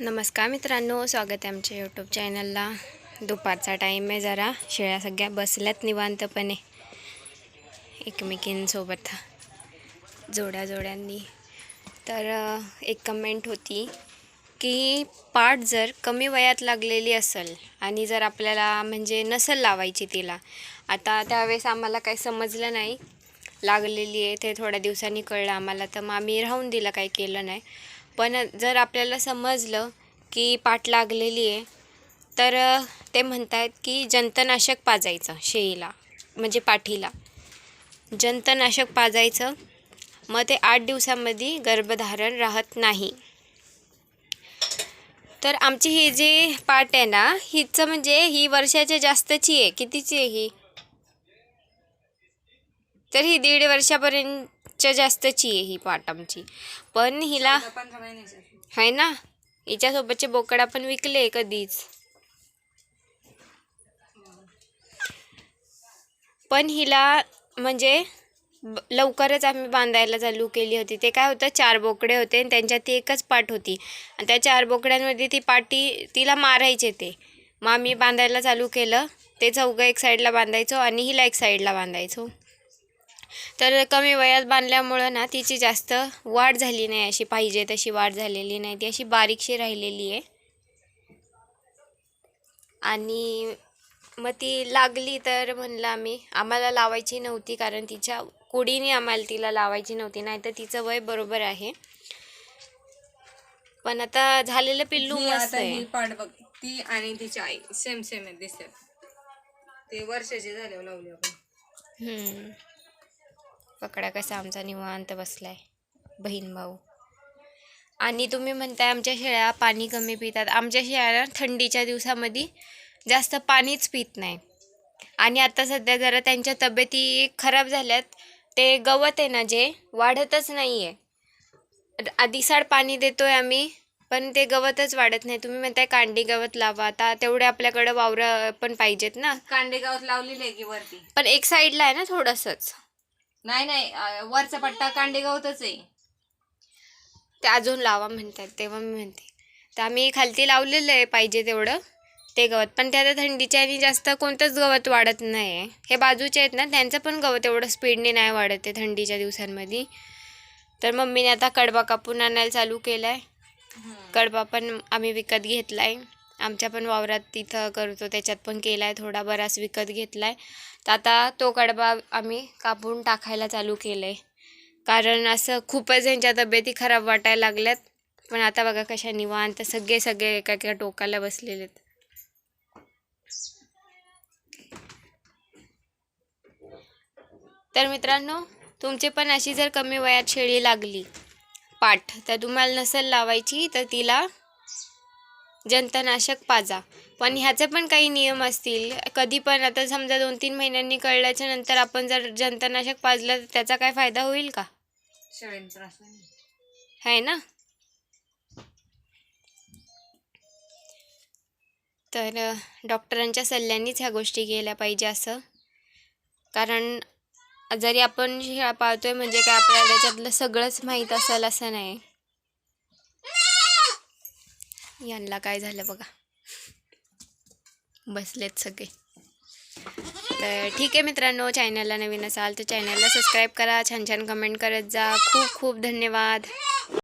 नमस्कार मित्रांनो स्वागत आहे आमच्या यूट्यूब चॅनलला दुपारचा टाईम आहे जरा. शेळ्या सगळ्या बसल्यात निवांतपणे. एकमेकींसोबत. जोड्या जोड्यांनी तर एक कमेंट होती की पाठ जर कमी वयात लागलेली असेल आणि जर आपल्याला म्हणजे नसेल लावायची तिला आता त्यावेळेस आम्हाला काही समजलं नाही. लागलेली आहे ते थोड्या दिवसांनी कळलं आम्हाला तर मग आम्ही राहून दिलं काही केलं नाही. पण जर आपल्याला समजलं की पाठ लागलेली आहे तर ते ते आहेत की जंतनाशक पाजायचं शेळीला म्हणजे पाठीला. जंतनाशक पाजायचं मग ते आठ दिवसामध्ये गर्भधारण राहत नाही. तर आमची ही जी पाट आहे ना हिचं म्हणजे ही वर्षाच्या जास्तची आहे कितीची आहे ही? तर ही दीड वर्षापर्यंत वर्षापर्यंतच्या जास्तची आहे ही पाट आमची पण हिला. आहे. ना? हिच्यासोबतचे बोकडा पण विकले कधीच. पण हिला म्हणजे लवकरच आम्ही बांधायला चालू केली होती. ते काय होतं चार बोकडे होते आणि त्यांच्यात ती एकच पाट होती. आणि त्या चार बोकड्यांमध्ये ती पाटी तिला मारायचे ते. मग आम्ही बांधायला चालू केलं. ते चौघं एक साईडला बांधायचो आणि हिला एक साईडला बांधायचो. तर कमी वयात बांधल्यामुळं ना तिची जास्त वाढ झाली नाही अशी पाहिजे तशी वाढ झालेली नाही. ती अशी बारीकशी राहिलेली आहे. आणि मग ती लागली तर म्हणलं आम्ही आम्हाला लावायची नव्हती कारण तिच्या कुडीने आम्हाला तिला लावायची नव्हती नाही तर तिचं वय बरोबर आहे. पण आता झालेलं पिल्लू ही मस्त आता आहे. ही पाठ बघ ती आणि तिची आई सेम सेम आहे दिसतात ते वर्षाचे झाले लावले आपण. हम्म. पकडा कसा आमचा निवांत बसलाय. बहीण भाऊ. आणि तुम्ही म्हणताय आमच्या शेळ्या पाणी कमी पितात. आमच्या शेळ्या थंडीच्या दिवसामध्ये जास्त पाणीच पित नाही. आणि आता सध्या जरा त्यांच्या तब्येती खराब झाल्यात. ते गवत आहे ना जे वाढतच नाही आहे आदिसाड पाणी देतोय आम्ही पण ते गवतच वाढत नाही. तुम्ही म्हणताय कांडी गवत लावा. आता तेवढे आपल्याकडं वावरं पण पाहिजेत ना. कांडे गावात लावलेले आहे की वरती? पण एक साईडला आहे ना थोडंसंच. नाही नाही वरचा पट्टा कांडे गावतच आहे. ते अजून लावा म्हणतात तेव्हा मी म्हणते. तर आम्ही खालती लावलेलं आहे पाहिजे तेवढं ते गवत. पण त्या आता थंडीच्या आणि जास्त कोणतंच गवत वाढत नाही आहे हे बाजूचे आहेत ना त्यांचं पण गवत एवढं स्पीडने नाही वाढत आहे थंडीच्या दिवसांमध्ये. तर मम्मीने आता कडबा कापून आणायला चालू केला आहे कडबा पण आम्ही विकत घेतला आहे आमच्या पण वावरात तिथं करतो त्याच्यात पण केला आहे थोडा बराच विकत घेतला आहे तर आता तो कडबा आम्ही कापून टाकायला चालू केलं आहे कारण असं खूपच यांच्या तब्येती खराब वाटायला लागल्यात. पण आता बघा कशा निवांत सगळे सगळे एका एका टोकाला बसलेले आहेत. तर मित्रांनो तुमची पण अशी जर कमी वयात शेळी लागली पाठ तर तुम्हाला नसेल लावायची तर तिला जंतनाशक पाजा. पण ह्याचे पण काही नियम असतील. कधी पण आता समजा दोन तीन महिन्यांनी कळल्याच्या नंतर आपण जर जंतनाशक पाजलं तर त्याचा काय फायदा होईल का? शेळ्यांचा आहे ना? तर डॉक्टरांच्या सल्ल्यानेच ह्या गोष्टी केल्या पाहिजे असं. कारण जरी आपण पाळतो पाळतोय म्हणजे काय आपल्याला त्याच्यातलं सगळंच माहीत असेल असं नाही. यांना काय झालं बघा. बसलेत सगळे. तर ठीक आहे मित्रांनो चॅनलला नवीन असाल तर चॅनलला सबस्क्राईब करा. छान छान कमेंट करत जा. खूप खूप धन्यवाद.